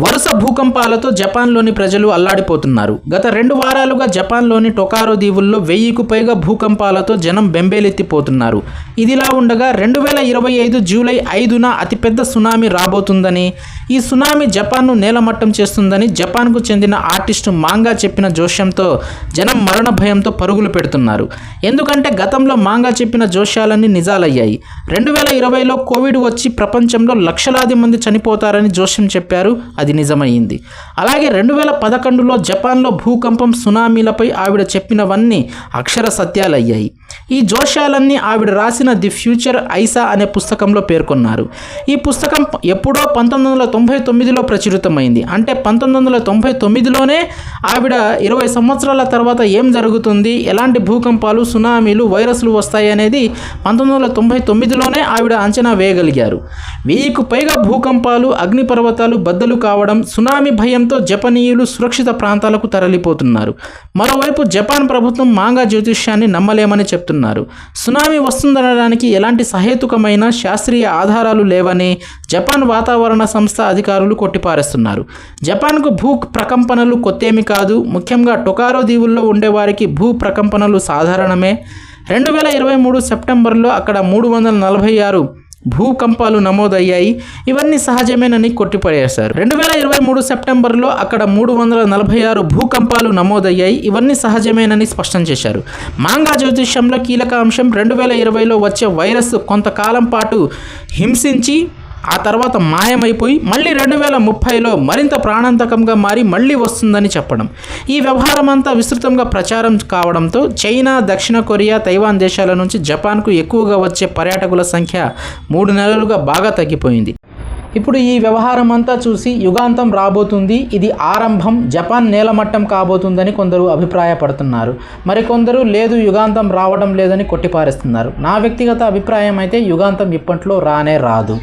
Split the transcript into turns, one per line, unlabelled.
వరుస భూకంపాలతో జపాన్లోని ప్రజలు అల్లాడిపోతున్నారు. గత రెండు వారాలుగా జపాన్లోని టొకారో దీవుల్లో వెయ్యికు పైగా భూకంపాలతో జనం బెంబేలెత్తిపోతున్నారు. ఇదిలా ఉండగా రెండు వేల ఇరవై ఐదు జూలై ఐదున అతిపెద్ద సునామీ రాబోతుందని ఈ సునామీ జపాన్ను నేలమట్టం చేస్తుందని జపాన్కు చెందిన ఆర్టిస్టు మాంగా చెప్పిన జోష్యంతో జనం మరణ భయంతో పరుగులు పెడుతున్నారు. ఎందుకంటే గతంలో మాంగా చెప్పిన జోష్యాలన్నీ నిజాలయ్యాయి. రెండు వేల ఇరవైలో కోవిడ్ వచ్చి ప్రపంచంలో లక్షలాది మంది చనిపోతారని జోష్యం చెప్పారు అది నిజమైంది. అలాగే రెండు వేల పదకొండులో జపాన్లో భూకంపం సునామీలపై ఆవిడ చెప్పినవన్నీ అక్షర సత్యాలయ్యాయి. ఈ జోష్యాలన్నీ ఆవిడ రాసిన ది ఫ్యూచర్ ఐసా అనే పుస్తకంలో పేర్కొన్నారు. ఈ పుస్తకం ఎప్పుడో పంతొమ్మిది వందల తొంభై తొమ్మిదిలో ప్రచురితమైంది. అంటే పంతొమ్మిది వందల తొంభై తొమ్మిదిలోనే ఆవిడ ఇరవై సంవత్సరాల తర్వాత ఏం జరుగుతుంది ఎలాంటి భూకంపాలు సునామీలు వైరస్లు వస్తాయి అనేది పంతొమ్మిది వందల తొంభై తొమ్మిదిలోనే ఆవిడ అంచనా వేయగలిగారు. వెయ్యికు పైగా భూకంపాలు అగ్నిపర్వతాలు బద్దలు కావడం సునామీ భయంతో జపనీయులు సురక్షిత ప్రాంతాలకు తరలిపోతున్నారు. మరోవైపు జపాన్ ప్రభుత్వం మాంగా జ్యోతిష్యాన్ని నమ్మలేమని చెప్తున్నారు. సునామీ వస్తుందనడానికి ఎలాంటి సహేతుకమైన శాస్త్రీయ ఆధారాలు లేవని జపాన్ వాతావరణ సంస్థ అధికారులు కొట్టిపారేస్తున్నారు. జపాన్కు భూ ప్రకంపనలు కొత్తేమి కాదు. ముఖ్యంగా టొకారో దీవుల్లో ఉండేవారికి భూ ప్రకంపనలు సాధారణమే. రెండు వేల ఇరవై మూడు సెప్టెంబర్లో అక్కడ మూడు వందల నలభై ఆరు భూకంపాలు నమోదయ్యాయి. ఇవన్నీ సహజమేనని కొట్టిపడేశారు. రెండు వేల ఇరవై మూడు సెప్టెంబర్లో అక్కడ మూడు వందల నలభై ఆరు భూకంపాలు నమోదయ్యాయి. ఇవన్నీ సహజమేనని స్పష్టం చేశారు. మాంగా జ్యోతిష్యంలో కీలక అంశం రెండు వేల ఇరవైలో వచ్చే వైరస్ కొంతకాలం పాటు హింసించి ఆ తర్వాత మాయమైపోయి మళ్ళీ రెండు వేల ముప్పైలో మరింత ప్రాణాంతకంగా మారి మళ్ళీ వస్తుందని చెప్పడం. ఈ వ్యవహారం అంతా విస్తృతంగా ప్రచారం కావడంతో చైనా దక్షిణ కొరియా తైవాన్ దేశాల నుంచి జపాన్కు ఎక్కువగా వచ్చే పర్యాటకుల సంఖ్య మూడు నెలలుగా బాగా తగ్గిపోయింది. ఇప్పుడు ఈ వ్యవహారం అంతా చూసి యుగాంతం రాబోతుంది. ఇది ఆరంభం. జపాన్ నేలమట్టం కాబోతుందని కొందరు అభిప్రాయపడుతున్నారు. మరికొందరు లేదు యుగాంతం రావడం లేదని కొట్టిపారేస్తున్నారు. నా వ్యక్తిగత అభిప్రాయం అయితే యుగాంతం ఇప్పట్లో రానే రాదు.